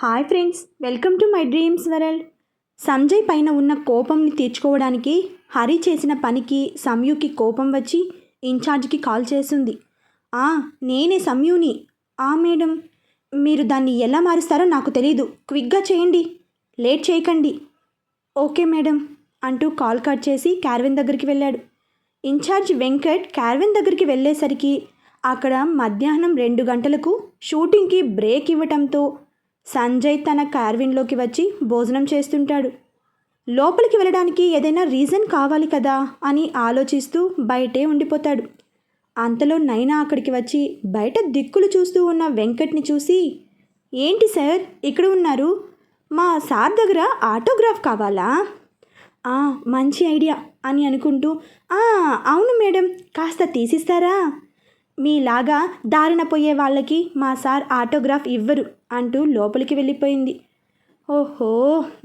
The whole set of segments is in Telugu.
Hi friends welcome to my dreams world. Sanjay పైన ఉన్న కోపంని తీర్చుకోవడానికి హరి చేసిన పనికి సంయుకి కోపం వచ్చి ఇన్ఛార్జ్కి కాల్ చేస్తుంది. ఆ నేనే సంయుని ఆ మేడం మీరు దాన్ని ఎలా మారుస్తారో నాకు తెలీదు. క్విక్గా చేయండి. లేట్ చేయకండి. ఓకే మేడం అంటూ కాల్ కట్ చేసి క్యార్విన్ దగ్గరికి వెళ్ళాడు. ఇన్ఛార్జ్ వెంకట్ క్యార్విన్ దగ్గరికి వెళ్ళేసరికి అక్కడ మధ్యాహ్నం రెండు గంటలకు షూటింగ్కి బ్రేక్ ఇవ్వటంతో సంజయ్ తన కార్విన్లోకి వచ్చి భోజనం చేస్తుంటాడు. లోపలికి వెళ్ళడానికి ఏదైనా రీజన్ కావాలి కదా అని ఆలోచిస్తూ బయటే ఉండిపోతాడు. అంతలో నైనా అక్కడికి వచ్చి బయట దిక్కులు చూస్తూ ఉన్న వెంకట్ని చూసి ఏంటి సార్ ఇక్కడ ఉన్నారు? మా సార్ దగ్గర ఆటోగ్రాఫ్ కావాలా? "ఆ, మంచి ఐడియా అని అనుకుంటూ "ఆ, అవును మేడం కాస్త తీసిస్తారా? మీలాగా దారిన పోయే వాళ్ళకి మా సార్ ఆటోగ్రాఫ్ ఇవ్వరు. అంటూ లోపలికి వెళ్ళిపోయింది. ఓహో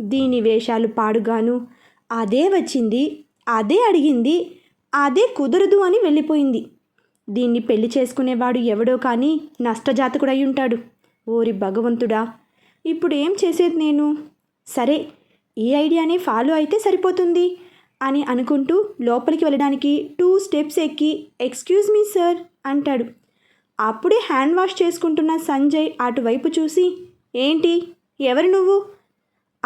దీని వేషాలు పాడుగాను. అదే వచ్చింది అదే అడిగింది అదే కుదరదు అని వెళ్ళిపోయింది. దీన్ని పెళ్ళి చేసుకునేవాడు ఎవడో కానీ నష్టజాతకుడై ఉంటాడు ఓరి భగవంతుడా ఇప్పుడు ఏం చేసేది నేను? సరే ఈ ఐడియానే ఫాలో అయితే సరిపోతుంది అని అనుకుంటూ లోపలికి వెళ్ళడానికి టూ స్టెప్స్ ఎక్కి ఎక్స్క్యూజ్ మీ సార్ అంటాడు. అప్పుడే హ్యాండ్ వాష్ చేసుకుంటున్న సంజయ్ అటువైపు చూసి ఏంటి? ఎవరు నువ్వు?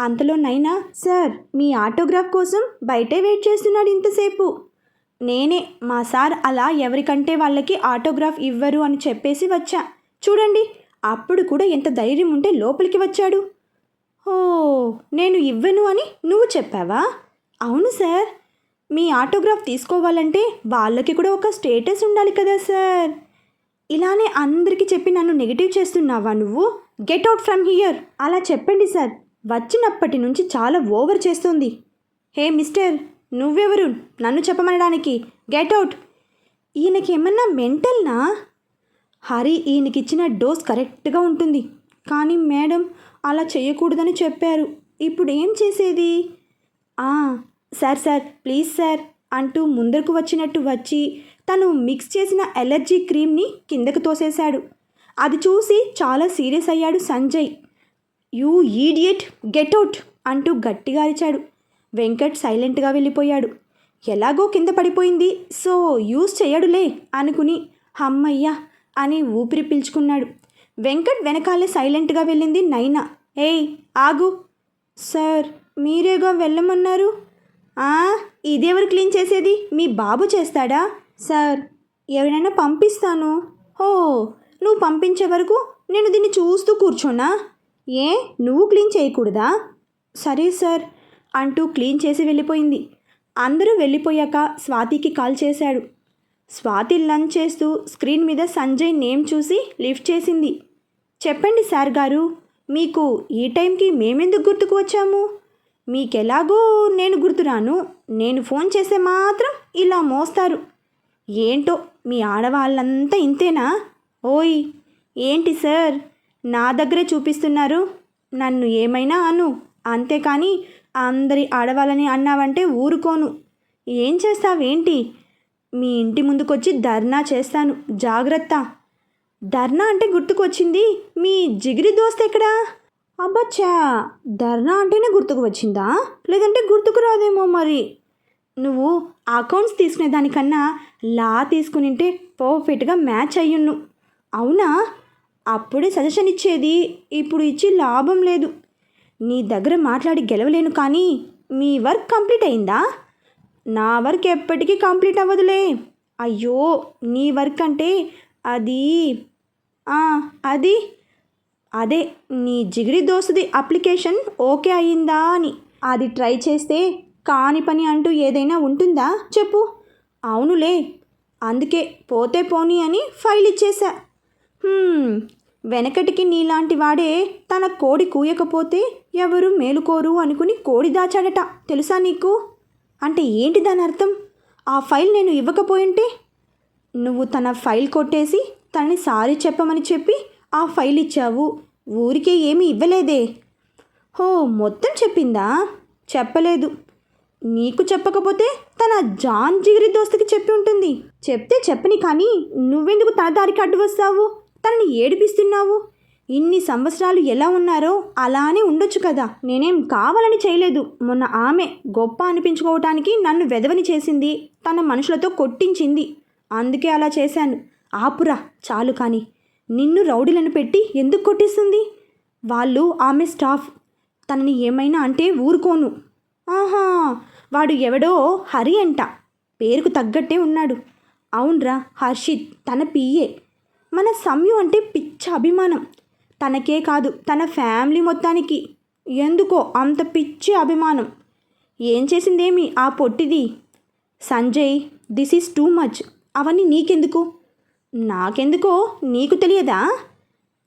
అంతలో నైనా. సార్ మీ ఆటోగ్రాఫ్ కోసం బయటే వెయిట్ చేస్తున్నాడు ఇంతసేపు. నేనే. మా సార్ అలా ఎవరికంటే వాళ్ళకి ఆటోగ్రాఫ్ ఇవ్వరు అని చెప్పేసి వచ్చా. చూడండి అప్పుడు కూడా ఎంత ధైర్యం ఉంటే లోపలికి వచ్చాడు. ఓ నేను ఇవ్వను అని నువ్వు చెప్పావా? అవును సార్. మీ ఆటోగ్రాఫ్ తీసుకోవాలంటే వాళ్ళకి కూడా ఒక స్టేటస్ ఉండాలి కదా సార్. ఇలానే అందరికీ చెప్పి నన్ను నెగిటివ్ చేస్తున్నావా నువ్వు? గెట్ అవుట్ ఫ్రమ్ హియర్ అలా చెప్పండి సార్. వచ్చినప్పటి నుంచి చాలా ఓవర్ చేస్తుంది. హే మిస్టర్ నువ్వెవరు? నన్ను చెప్పమనడానికి. గెట్ అవుట్ ఈయనకి ఏమన్నా మెంటల్నా హరి ఈయనకిచ్చిన డోస్ కరెక్ట్గా ఉంటుంది. కానీ మేడం అలా చేయకూడదని చెప్పారు. ఇప్పుడు ఏం చేసేది? సార్ సార్ ప్లీజ్ సార్ అంటూ ముందరకు వచ్చినట్టు వచ్చి తను మిక్స్ చేసిన ఎలర్జీ క్రీమ్ని కిందకు తోసేశాడు. అది చూసి చాలా సీరియస్ అయ్యాడు Sanjay. You idiot get out అంటూ గట్టిగా అరిచాడు. వెంకట్ సైలెంట్గా వెళ్ళిపోయాడు. ఎలాగో కింద పడిపోయింది సో యూజ్ చేయడులే అనుకుని హమ్మయ్యా అని ఊపిరి పీల్చుకున్నాడు. వెంకట్ వెనకాలే సైలెంట్గా వెళ్ళింది నైనా. ఏయ్ ఆగు. సార్ మీరేగా వెళ్ళమన్నారు? ఇదెవరు క్లీన్ చేసేది? మీ బాబు చేస్తాడా? సార్ ఎవరైనా పంపిస్తాను. ఓ నువ్వు పంపించే వరకు నేను దీన్ని చూస్తూ కూర్చోనా? ఏ నువ్వు క్లీన్ చేయకూడదా? సరే సార్ అంటూ క్లీన్ చేసి వెళ్ళిపోయింది. అందరూ వెళ్ళిపోయాక స్వాతికి కాల్ చేశాడు. స్వాతి లంచ్ చేస్తూ స్క్రీన్ మీద సంజయ్ నేమ్ చూసి లిఫ్ట్ చేసింది. చెప్పండి సార్ గారు మీకు ఈ టైంకి మేమెందుకు గుర్తుకు వచ్చాము? మీకెలాగో నేను గుర్తురాను. నేను ఫోన్ చేస్తే మాత్రం ఇలా మోస్తారు. ఏంటో మీ ఆడవాళ్ళంతా ఇంతేనా? ఓయ్ ఏంటి సార్? నా దగ్గరే చూపిస్తున్నారు. నన్ను ఏమైనా అను. అంతేకాని అందరి ఆడవాళ్ళని అన్నావంటే ఊరుకోను. ఏం చేస్తావేంటి? మీ ఇంటి ముందుకొచ్చి ధర్నా చేస్తాను. జాగ్రత్త. ధర్నా అంటే గుర్తుకొచ్చింది? మీ జిగిరి దోస్త్ ఎక్కడా? అబ్బచ్చా! ధర్నా అంటేనే గుర్తుకు వచ్చిందా? లేదంటే గుర్తుకు రాదేమో మరి. నువ్వు అకౌంట్స్ తీసుకునే దానికన్నా లా తీసుకునింటే పర్ఫెక్ట్గా మ్యాచ్ అయ్యుండు. అవునా? అప్పుడే సజెషన్ ఇచ్చేది. ఇప్పుడు ఇచ్చి లాభం లేదు. నీ దగ్గర మాట్లాడి గెలవలేను కానీ మీ వర్క్ కంప్లీట్ అయిందా? నా వర్క్ ఎప్పటికీ కంప్లీట్ అవ్వదులే. అయ్యో నీ వర్క్ అంటే అది అది? అదే నీ జిగిరి దోస్తుది అప్లికేషన్ ఓకే అయిందా అని. అది ట్రై చేస్తే కాని పని అంటూ ఏదైనా ఉంటుందా? చెప్పు. అవునులే. అందుకే పోతే పోనీ అని ఫైల్ ఇచ్చేశా. వెనకటికి నీలాంటి వాడే తన కోడి కూయకపోతే ఎవరు మేలుకోరు అనుకుని కోడి దాచాడట. తెలుసా నీకు? అంటే ఏంటి దాని అర్థం? ఆ ఫైల్ నేను ఇవ్వకపోయింటే? నువ్వు తన ఫైల్ కొట్టేసి తనని సారీ చెప్పమని చెప్పి ఆ ఫైల్ ఇచ్చావు. ఊరికే ఏమీ ఇవ్వలేదే. హో మొత్తం చెప్పిందా? చెప్పలేదు. నీకు చెప్పకపోతే తన జాన్ జిగిరి దోస్తుకి చెప్పి ఉంటుంది. చెప్తే చెప్పని కానీ నువ్వెందుకు తన దారికి అడ్డు వస్తావు? తనని ఏడిపిస్తున్నావు? ఇన్ని సంవత్సరాలు ఎలా ఉన్నారో అలానే ఉండొచ్చు కదా. నేనేం కావాలని చేయలేదు. మొన్న ఆమె గొప్ప అనిపించుకోవటానికి నన్ను వెదవని చేసింది తన మనుషులతో కొట్టించింది. అందుకే అలా చేశాను. ఆపురా చాలు కానీ. నిన్ను రౌడీలను పెట్టి ఎందుకు కొట్టిస్తుంది? వాళ్ళు ఆమె స్టాఫ్. తనని ఏమైనా అంటే ఊరుకోను. ఆహా వాడు ఎవడో హరి అంట. పేరుకు తగ్గట్టే ఉన్నాడు. అవునరా హర్షిత్ తన పిఏ. మన సంయు అంటే పిచ్చ అభిమానం. తనకే కాదు తన ఫ్యామిలీ మొత్తానికి. ఎందుకో అంత పిచ్చి అభిమానం. ఏం చేసిందేమి ఆ పొట్టిది? Sanjay this is too much. అవన్నీ నీకెందుకు? నాకెందుకో? నీకు తెలియదా?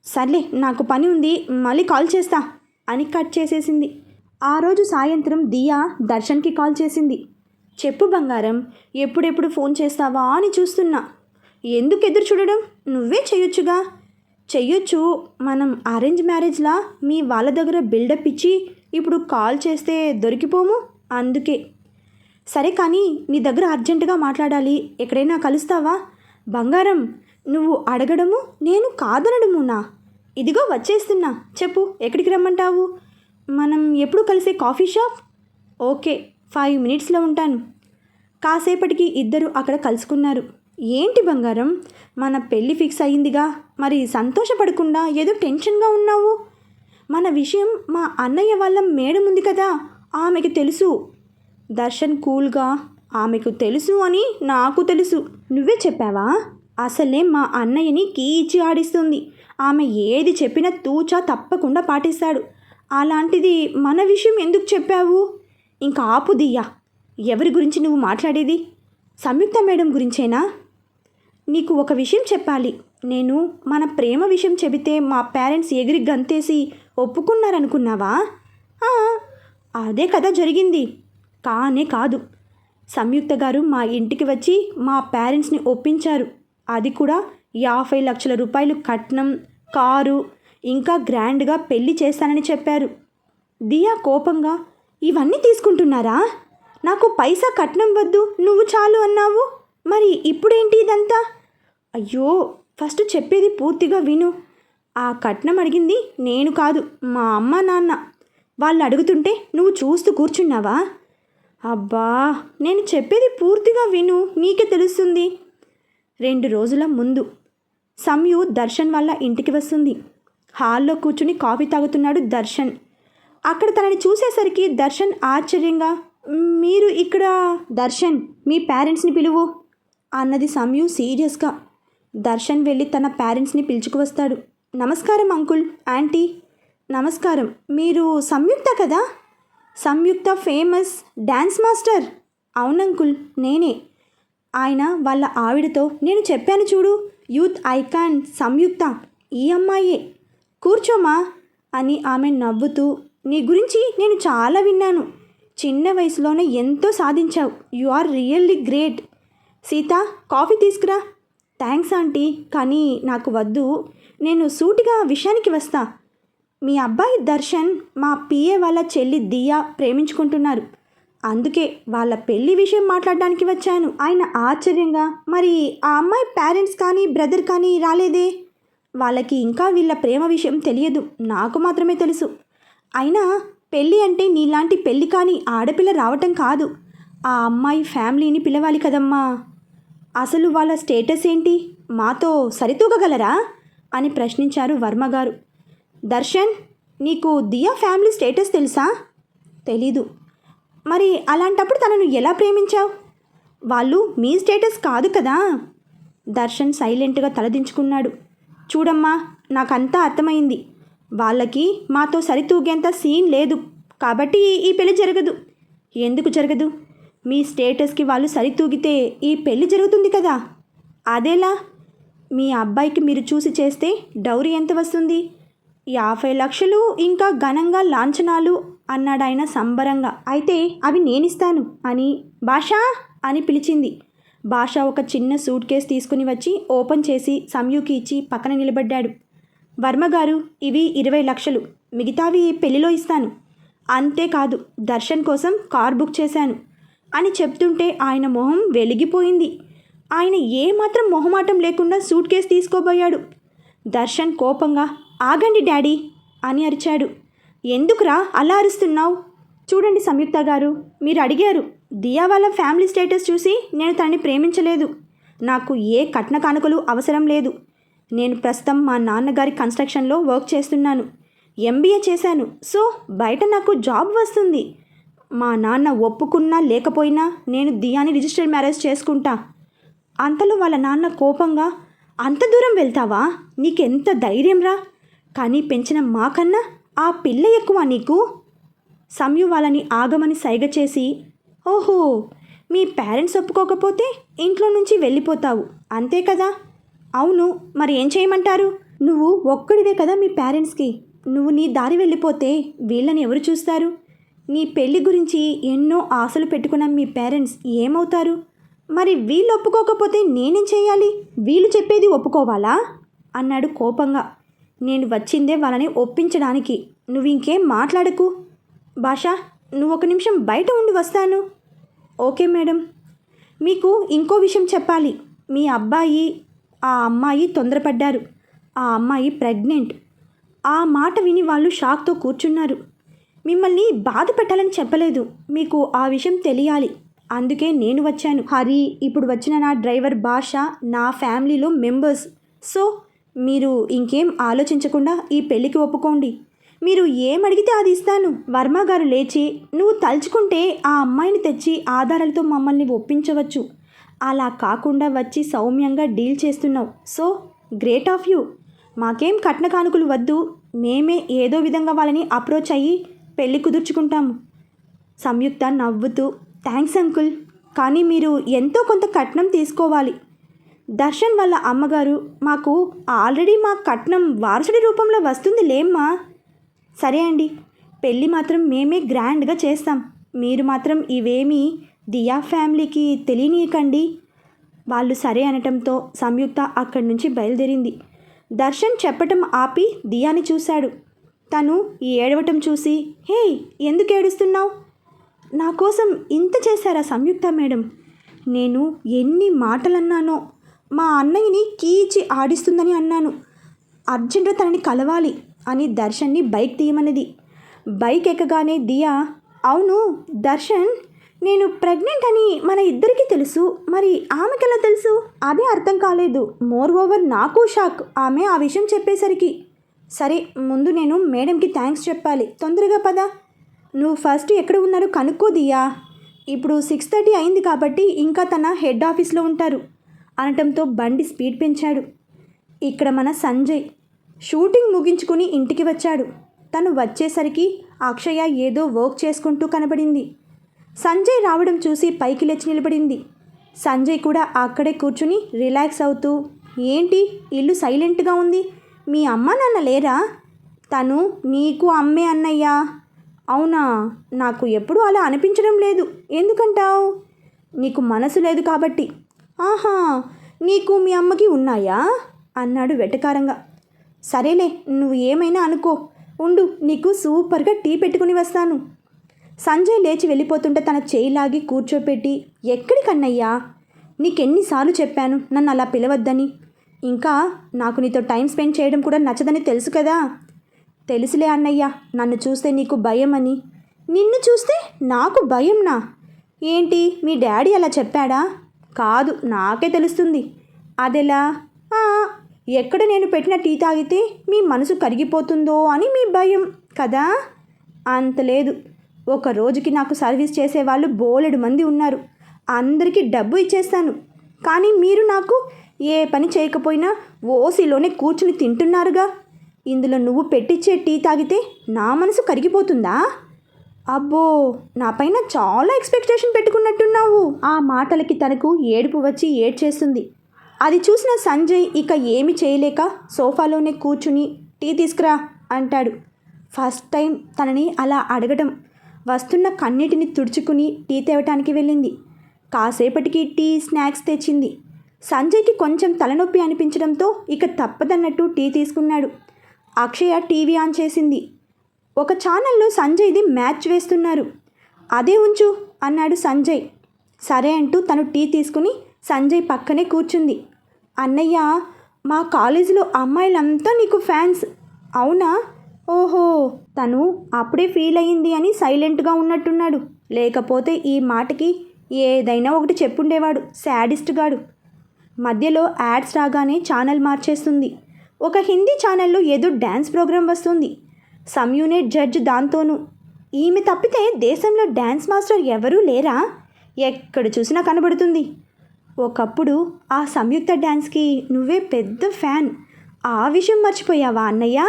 సర్లే నాకు పని ఉంది మళ్ళీ కాల్ చేస్తా అని కట్ చేసేసింది. ఆ రోజు సాయంత్రం దియా దర్శన్కి కాల్ చేసింది. చెప్పు బంగారం ఎప్పుడెప్పుడు ఫోన్ చేస్తావా అని చూస్తున్నా. ఎందుకు ఎదురు చూడడం? నువ్వే చెయ్యొచ్చుగా చెయ్యొచ్చు మనం అరేంజ్ మ్యారేజ్లా మీ వాళ్ళ దగ్గర బిల్డప్ ఇచ్చి ఇప్పుడు కాల్ చేస్తే దొరికిపోము? అందుకే. సరే కానీ నీ దగ్గర అర్జెంటుగా మాట్లాడాలి. ఎక్కడైనా కలుస్తావా? బంగారం నువ్వు అడగడము నేను కాదనడమునా? ఇదిగో వచ్చేస్తున్నా. చెప్పు ఎక్కడికి రమ్మంటావు? మనం ఎప్పుడు కలిసే కాఫీ షాప్? ఓకే ఫైవ్ మినిట్స్లో ఉంటాను. కాసేపటికి ఇద్దరు అక్కడ కలుసుకున్నారు. ఏంటి బంగారం? మన పెళ్ళి ఫిక్స్ అయ్యిందిగా? మరి సంతోషపడకుండా ఏదో టెన్షన్గా ఉన్నావు? మన విషయం మా అన్నయ్య వాళ్ళ మేడం ఉంది కదా ఆమెకి తెలుసు. దర్శన్ కూల్గా ఆమెకు తెలుసు అని నాకు తెలుసు. నువ్వే చెప్పావా? అసలే మా అన్నయ్యని కీ ఇచ్చి ఆడిస్తుంది. ఆమె ఏది చెప్పినా తూచా తప్పకుండా పాటిస్తాడు. అలాంటిది మన విషయం ఎందుకు చెప్పావు? ఇంకా ఆపు దియ్యా. ఎవరి గురించి నువ్వు మాట్లాడేది? సంయుక్త మేడం గురించేనా? నీకు ఒక విషయం చెప్పాలి. నేను మన ప్రేమ విషయం చెబితే మా పేరెంట్స్ ఎగిరి గంతేసి ఒప్పుకున్నారనుకున్నావా? అదే కదా జరిగింది. కానే కాదు. సంయుక్త గారు మా ఇంటికి వచ్చి మా పేరెంట్స్ని ఒప్పించారు. అది కూడా యాభై లక్షల రూపాయలు కట్నం కారు ఇంకా గ్రాండ్గా పెళ్ళి చేస్తానని చెప్పారు. దియా కోపంగా ఇవన్నీ తీసుకుంటున్నారా? నాకు పైసా కట్నం వద్దు నువ్వు చాలు అన్నావు. మరి ఇప్పుడేంటి ఇదంతా? అయ్యో ఫస్ట్ చెప్పేది పూర్తిగా విను. ఆ కట్నం అడిగింది నేను కాదు మా అమ్మ నాన్న. వాళ్ళు అడుగుతుంటే నువ్వు చూస్తూ కూర్చున్నావా? అబ్బా నేను చెప్పేది పూర్తిగా విను నీకే తెలుస్తుంది. రెండు రోజుల ముందు సంయు దర్శన్ వాళ్ళ ఇంటికి వస్తుంది. హాల్లో కూర్చుని కాఫీ తాగుతున్నాడు దర్శన్. అక్కడ తనని చూసేసరికి దర్శన్ ఆశ్చర్యంగా మీరు ఇక్కడ దర్శన్ మీ పేరెంట్స్ని పిలువు అన్నది సంయు సీరియస్గా. దర్శన్ వెళ్ళి తన పేరెంట్స్ని పిలుచుకువస్తాడు నమస్కారం అంకుల్ ఆంటీ. నమస్కారం. మీరు సంయుక్త కదా? Samyukta famous dance master? అవునంకుల్ నేనే. ఆయన వాళ్ళ ఆవిడతో నేను చెప్పాను చూడు యూత్ ఐకాన్ సంయుక్త ఈ అమ్మాయే. కూర్చోమా అని ఆమె నవ్వుతూ నీ గురించి నేను చాలా విన్నాను. చిన్న వయసులోనే ఎంతో సాధించావు. You are really great. Seetha coffee తీసుకురా. Thanks aunty. కానీ నాకు వద్దు. నేను సూటిగా విషయానికి వస్తా. మీ అబ్బాయి దర్శన్ మా పిఏ వాళ్ళ చెల్లి దియా ప్రేమించుకుంటున్నారు. అందుకే వాళ్ళ పెళ్ళి విషయం మాట్లాడడానికి వచ్చాను. ఆయన ఆశ్చర్యంగా మరి ఆ అమ్మాయి పేరెంట్స్ కానీ బ్రదర్ కానీ రాలేదే? వాళ్ళకి ఇంకా వీళ్ళ ప్రేమ విషయం తెలియదు. నాకు మాత్రమే తెలుసు. అయినా పెళ్ళి అంటే నీలాంటి పెళ్ళి కాని ఆడపిల్ల రావటం కాదు. ఆ అమ్మాయి ఫ్యామిలీని పిలవాలి కదమ్మా. అసలు వాళ్ళ స్టేటస్ ఏంటి? మాతో సరితూగగలరా? అని ప్రశ్నించారు వర్మగారు దర్శన్ నీకు దియా ఫ్యామిలీ స్టేటస్ తెలుసా? తెలీదు. మరి అలాంటప్పుడు తనను ఎలా ప్రేమించావు? వాళ్ళు మీ స్టేటస్ కాదు కదా? దర్శన్ సైలెంట్గా తలదించుకున్నాడు. చూడమ్మా నాకంతా అర్థమైంది. వాళ్ళకి మాతో సరితూగేంత సీన్ లేదు. కాబట్టి ఈ పెళ్ళి జరగదు. ఎందుకు జరగదు? మీ స్టేటస్కి వాళ్ళు సరితూగితే ఈ పెళ్ళి జరుగుతుంది కదా. అదేలా? మీ అబ్బాయికి మీరు చూసి చేస్తే డౌరీ ఎంత వస్తుంది? యాభై లక్షలు ఇంకా ఘనంగా లాంఛనాలు అన్నాడాయన సంబరంగా. అయితే అవి నేనిస్తాను అని భాషా అని పిలిచింది. భాష ఒక చిన్న సూట్ కేస్ తీసుకుని వచ్చి ఓపెన్ చేసి సంయుకి ఇచ్చి పక్కన నిలబడ్డాడు. వర్మగారు ఇవి ఇరవై లక్షలు. మిగతావి పెళ్ళిలో ఇస్తాను. అంతేకాదు దర్శన్ కోసం కార్ బుక్ చేశాను. అని చెప్తుంటే ఆయన మొహం వెలిగిపోయింది. ఆయన ఏమాత్రం మొహమాటం లేకుండా సూట్ కేసు తీసుకోబోయాడు. దర్శన్ కోపంగా ఆగండి డాడీ అని అరిచాడు. ఎందుకురా అలా అరుస్తున్నావు? చూడండి సంయుక్త గారు మీరు అడిగారు. దియా వాళ్ళ ఫ్యామిలీ స్టేటస్ చూసి నేను తనని ప్రేమించలేదు. నాకు ఏ కట్న కానుకలు అవసరం లేదు. నేను ప్రస్తుతం మా నాన్నగారి కన్స్ట్రక్షన్లో వర్క్ చేస్తున్నాను. ఎంబీఏ చేశాను. సో బయట నాకు జాబ్ వస్తుంది. మా నాన్న ఒప్పుకున్నా లేకపోయినా నేను దియాని రిజిస్టర్డ్ మ్యారేజ్ చేసుకుంటా. అంతలో వాళ్ళ నాన్న కోపంగా అంత దూరం వెళ్తావా? నీకెంత ధైర్యంరా కానీ పెంచిన మాకన్నా ఆ పిల్ల ఎక్కువ నీకు. సంయు వాళ్ళని ఆగమని సైగ చేసి ఓహో మీ పేరెంట్స్ ఒప్పుకోకపోతే ఇంట్లో నుంచి వెళ్ళిపోతావు. అంతే కదా? అవును మరి ఏం చేయమంటారు? నువ్వు ఒక్కడివే కదా మీ పేరెంట్స్కి. నువ్వు నీ దారి వెళ్ళిపోతే వీళ్ళని ఎవరు చూస్తారు? నీ పెళ్ళి గురించి ఎన్నో ఆశలు పెట్టుకున్న మీ పేరెంట్స్ ఏమవుతారు? మరి వీళ్ళు ఒప్పుకోకపోతే నేనేం చేయాలి? వీళ్ళు చెప్పేది ఒప్పుకోవాలా? అన్నాడు కోపంగా. నేను వచ్చిందే వాళ్ళని ఒప్పించడానికి. నువ్వు ఇంకేం మాట్లాడకు. భాష నువ్వు ఒక నిమిషం బయట ఉండి వస్తాను. Okay madam. మీకు ఇంకో విషయం చెప్పాలి. మీ అబ్బాయి ఆ అమ్మాయి తొందరపడ్డారు. ఆ అమ్మాయి ప్రెగ్నెంట్. ఆ మాట విని వాళ్ళు షాక్తో కూర్చున్నారు. మిమ్మల్ని బాధ పెట్టాలని చెప్పలేదు. మీకు ఆ విషయం తెలియాలి. అందుకే నేను వచ్చాను. హరి ఇప్పుడు వచ్చిన నా డ్రైవర్ భాష నా ఫ్యామిలీలో మెంబర్స్. సో మీరు ఇంకేం ఆలోచించకుండా ఈ పెళ్ళికి ఒప్పుకోండి. మీరు ఏమడిగితే అది ఇస్తాను. వర్మ గారు లేచి నువ్వు తలుచుకుంటే ఆ అమ్మాయిని తెచ్చి ఆధారాలతో మమ్మల్ని ఒప్పించవచ్చు. అలా కాకుండా వచ్చి సౌమ్యంగా డీల్ చేస్తున్నావు. So great of you. మాకేం కట్న కానుకలు వద్దు. మేమే ఏదో విధంగా వాళ్ళని అప్రోచ్ అయ్యి పెళ్ళి కుదుర్చుకుంటాము. సంయుక్త నవ్వుతూ థ్యాంక్స్ అంకుల్. కానీ మీరు ఎంతో కొంత కట్నం తీసుకోవాలి. దర్శన్ వాళ్ళ అమ్మగారు మాకు ఆల్రెడీ మా కట్నం వారసుడి రూపంలో వస్తుంది లేమ్మా. సరే అండి. పెళ్ళి మాత్రం మేమే గ్రాండ్గా చేస్తాం. మీరు మాత్రం ఇవేమీ దియా ఫ్యామిలీకి తెలియనీయకండి. వాళ్ళు సరే అనటంతో సంయుక్త అక్కడి నుంచి బయలుదేరింది. దర్శన్ చెప్పటం ఆపి దియాని చూశాడు. తను ఏడవటం చూసి హే ఎందుకు ఏడుస్తున్నావు? నా కోసం ఇంత చేశారా సంయుక్త మేడం? నేను ఎన్ని మాటలన్నానో మా అన్నయ్యని కీచి ఆడిస్తుందని అన్నాను. అర్జెంటుగా తనని కలవాలి. అని దర్శన్ని బైక్ తీయమన్నది. బైక్ ఎక్కగానే దియా అవును దర్శన్ నేను ప్రెగ్నెంట్ అని మన ఇద్దరికీ తెలుసు. మరి ఆమెకెలా తెలుసు? అదే అర్థం కాలేదు. మోర్ ఓవర్ నాకు షాక్. ఆమె ఆ విషయం చెప్పేసరికి సరే ముందు నేను మేడంకి థ్యాంక్స్ చెప్పాలి. తొందరగా పద. నువ్వు ఫస్ట్ ఎక్కడ ఉన్నారో కనుక్కో దియా. ఇప్పుడు సిక్స్ థర్టీ అయింది కాబట్టి ఇంకా తన హెడ్ ఆఫీస్లో ఉంటారు. అనటంతో బండి స్పీడ్ పెంచాడు. ఇక్కడ మన సంజయ్. షూటింగ్ ముగించుకుని ఇంటికి వచ్చాడు. తను వచ్చేసరికి అక్షయ ఏదో వర్క్ చేసుకుంటూ కనబడింది. సంజయ్ రావడం చూసి పైకి లేచి నిలబడింది. సంజయ్ కూడా అక్కడే కూర్చుని రిలాక్స్ అవుతూ ఏంటి ఇల్లు సైలెంట్గా ఉంది? మీ అమ్మ నాన్న లేరా? తను నీకు అమ్మే అన్నయ్యా. అవునా? నాకు ఎప్పుడూ అలా అనిపించడం లేదు. ఎందుకంటావు? నీకు మనసు లేదు కాబట్టి. ఆహా! నీకు మీ అమ్మకి ఉన్నాయా? అన్నాడు వెటకారంగా. సరేలే నువ్వు ఏమైనా అనుకో. ఉండు నీకు సూపర్గా టీ పెట్టుకుని వస్తాను. సంజయ్ లేచి వెళ్ళిపోతుంటే తన చేయి లాగి కూర్చోపెట్టి ఎక్కడికన్నయ్యా? నీకెన్నిసార్లు చెప్పాను నన్ను అలా పిలవద్దని. ఇంకా నాకు నీతో టైం స్పెండ్ చేయడం కూడా నచ్చదని తెలుసు కదా. తెలుసులే అన్నయ్య నన్ను చూస్తే నీకు భయం అని నిన్ను చూస్తే నాకు భయంనా? ఏంటి మీ డాడీ అలా చెప్పాడా? కాదు నాకే తెలుస్తుంది. అదెలా? ఎక్కడ నేను పెట్టిన టీ తాగితే మీ మనసు కరిగిపోతుందో అని మీ భయం కదా? అంత లేదు. ఒక రోజుకి నాకు సర్వీస్ చేసేవాళ్ళు బోలెడు మంది ఉన్నారు. అందరికీ డబ్బు ఇచ్చేస్తాను. కానీ మీరు నాకు ఏ పని చేయకపోయినా ఓసీలోనే కూర్చుని తింటున్నారుగా. ఇందులో నువ్వు పెట్టించే టీ తాగితే నా మనసు కరిగిపోతుందా? అబ్బో నా పైన చాలా ఎక్స్పెక్టేషన్ పెట్టుకున్నట్టున్నావు. ఆ మాటలకి తనకు ఏడుపు వచ్చి ఏడ్చేస్తుంది. అది చూసిన సంజయ్ ఇక ఏమి చేయలేక సోఫాలోనే కూర్చుని టీ తీసుకురా అంటాడు. ఫస్ట్ టైం తనని అలా అడగడం. వస్తున్న కన్నిటిని తుడుచుకుని టీ తేవటానికి వెళ్ళింది. కాసేపటికి టీ స్నాక్స్ తెచ్చింది. సంజయ్కి కొంచెం తలనొప్పి అనిపించడంతో ఇక తప్పదన్నట్టు టీ తీసుకున్నాడు. అక్షయ టీవీ ఆన్ చేసింది. ఒక ఛానల్లో సంజయ్ది మ్యాచ్ వేస్తున్నారు. అదే ఉంచు అన్నాడు సంజయ్. సరే అంటూ తను టీ తీసుకుని సంజయ్ పక్కనే కూర్చుంది. అన్నయ్య మా కాలేజీలో అమ్మాయిలంతా నీకు ఫ్యాన్స్. అవునా? ఓహో! తను అప్పుడే ఫీల్ అయింది అని సైలెంట్గా ఉన్నట్టున్నాడు. లేకపోతే ఈ మాటకి ఏదైనా ఒకటి చెప్పుండేవాడు శాడిస్ట్ గాడు. మధ్యలో యాడ్స్ రాగానే ఛానల్ మార్చేస్తుంది. ఒక హిందీ ఛానల్లో ఏదో డ్యాన్స్ ప్రోగ్రాం వస్తుంది. సమ్ యూనిట్ జడ్జ్ దాంతోనూ. ఈమె తప్పితే దేశంలో డ్యాన్స్ మాస్టర్ ఎవరూ లేరా? ఎక్కడ చూసినా కనబడుతుంది. ఒకప్పుడు ఆ సంయుక్త డ్యాన్స్కి నువ్వే పెద్ద ఫ్యాన్. ఆ విషయం మర్చిపోయావా అన్నయ్య?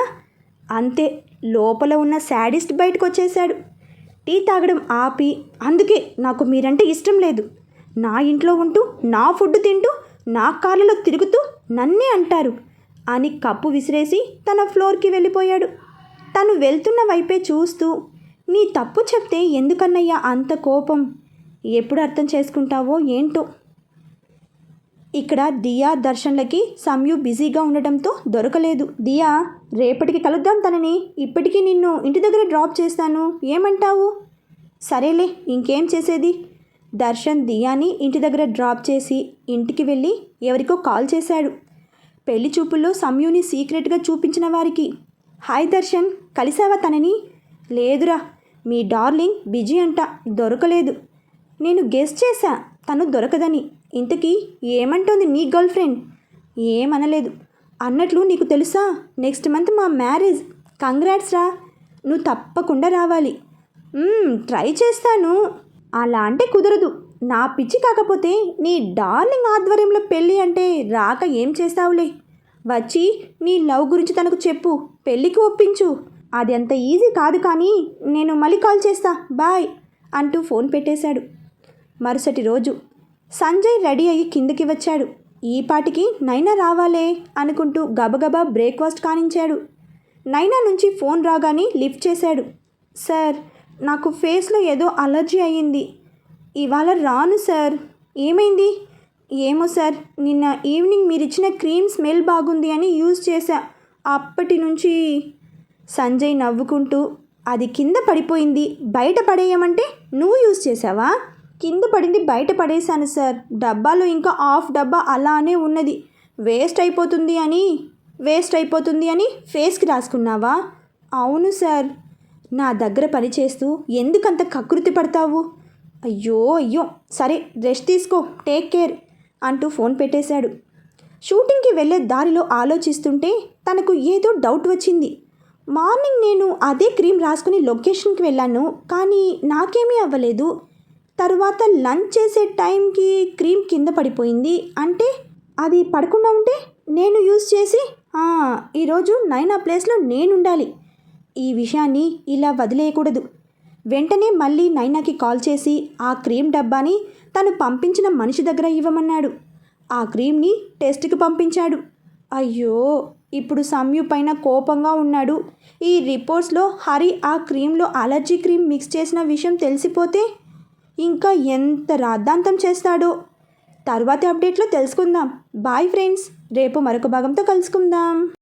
అంతే లోపల ఉన్న శాడిస్ట్ బయటకు వచ్చేశాడు టీ తాగడం ఆపి అందుకే నాకు మీరంటే ఇష్టం లేదు. నా ఇంట్లో ఉంటూ నా ఫుడ్ తింటూ నా కార్లలో తిరుగుతూ నన్నే అంటారు అని కప్పు విసిరేసి తన ఫ్లోర్కి వెళ్ళిపోయాడు. తను వెళ్తున్న వైపే చూస్తూ నీ తప్పు చెప్తే ఎందుకన్నయ్యా అంత కోపం? ఎప్పుడు అర్థం చేసుకుంటావో ఏంటో? ఇక్కడ దియా దర్శన్లకి సంయు బిజీగా ఉండటంతో దొరకలేదు. దియా రేపటికి కలుద్దాం తనని. ఇప్పటికీ నిన్ను ఇంటి దగ్గర డ్రాప్ చేస్తాను. ఏమంటావు? సరేలే ఇంకేం చేసేది? దర్శన్ దియాని ఇంటి దగ్గర డ్రాప్ చేసి ఇంటికి వెళ్ళి ఎవరికో కాల్ చేశాడు. పెళ్ళి చూపుల్లో సంయుని సీక్రెట్గా చూపించిన వారికి. హాయ్ దర్శన్ కలిసావా తనని? లేదురా మీ డార్లింగ్ బిజీ అంట దొరకలేదు. నేను గెస్ చేశా తను దొరకదని. ఇంతకీ ఏమంటోంది నీ గర్ల్ ఫ్రెండ్? ఏమనలేదు. అన్నట్లు నీకు తెలుసా నెక్స్ట్ మంత్ మా మ్యారేజ్. కంగ్రాట్స్ రా. నువ్వు తప్పకుండా రావాలి. ట్రై చేస్తాను. అలా అంటే కుదరదు. నా పిచ్చి కాకపోతే నీ డార్లింగ్ ఆధ్వర్యంలో పెళ్ళి అంటే రాక ఏం చేస్తావులే? వచ్చి నీ లవ్ గురించి తనకు చెప్పు. పెళ్ళికి ఒప్పించు. అది అంత ఈజీ కాదు కానీ నేను మళ్ళీ కాల్ చేస్తా. బాయ్ అంటూ ఫోన్ పెట్టేశాడు. మరుసటి రోజు సంజయ్ రెడీ అయ్యి కిందకి వచ్చాడు. ఈ పాటికి నైనా రావాలే అనుకుంటూ గబగబా బ్రేక్ఫాస్ట్ కానించాడు. నైనా నుంచి ఫోన్ రాగానే లిఫ్ట్ చేశాడు. సార్ నాకు ఫేస్లో ఏదో అలర్జీ అయ్యింది. ఇవాళ రాను సార్. ఏమైంది? ఏమో సార్ నిన్న ఈవినింగ్ మీరు ఇచ్చిన క్రీమ్ స్మెల్ బాగుంది అని యూజ్ చేశా. అప్పటి నుంచి సంజయ్ నవ్వుకుంటూ అది కింద పడిపోయింది బయట పడేయమంటే నువ్వు యూజ్ చేసావా కింద పడింది బయట పడేశాను సార్. డబ్బాలో ఇంకా హాఫ్ డబ్బా అలానే ఉన్నది. వేస్ట్ అయిపోతుంది అని వేస్ట్ అయిపోతుంది అని ఫేస్కి రాసుకున్నావా? అవును సార్. నా దగ్గర పనిచేస్తూ ఎందుకంత కకృతి పడతావు? అయ్యో అయ్యో. సరే రెస్ట్ తీసుకో టేక్ కేర్ అంటూ ఫోన్ పెట్టేశాడు. షూటింగ్కి వెళ్ళే దారిలో ఆలోచిస్తుంటే తనకు ఏదో డౌట్ వచ్చింది. మార్నింగ్ నేను అదే క్రీమ్ రాసుకుని లొకేషన్కి వెళ్ళాను కానీ నాకేమీ అవ్వలేదు. తర్వాత లంచ్ చేసే టైంకి క్రీమ్ కింద పడిపోయింది. అంటే అది పడకుండా ఉంటే నేను యూజ్ చేసి ఈరోజు నైనా ప్లేస్లో నేనుండాలి. ఈ విషయాన్ని ఇలా వదిలేయకూడదు. వెంటనే మళ్ళీ నైనాకి కాల్ చేసి ఆ క్రీమ్ డబ్బాని తను పంపించిన మనిషి దగ్గర ఇవ్వమన్నాడు. ఆ క్రీమ్ని టెస్ట్కి పంపించాడు. అయ్యో ఇప్పుడు సమ్యు పైన కోపంగా ఉన్నాడు. ఈ రిపోర్ట్స్లో హరి ఆ క్రీమ్లో అలర్జీ క్రీమ్ మిక్స్ చేసిన విషయం తెలిసిపోతే ఇంకా ఎంత రాద్ధాంతం చేస్తాడో? తర్వాతి అప్డేట్లో తెలుసుకుందాం. బాయ్ ఫ్రెండ్స్ రేపు మరొక భాగంతో కలుసుకుందాం.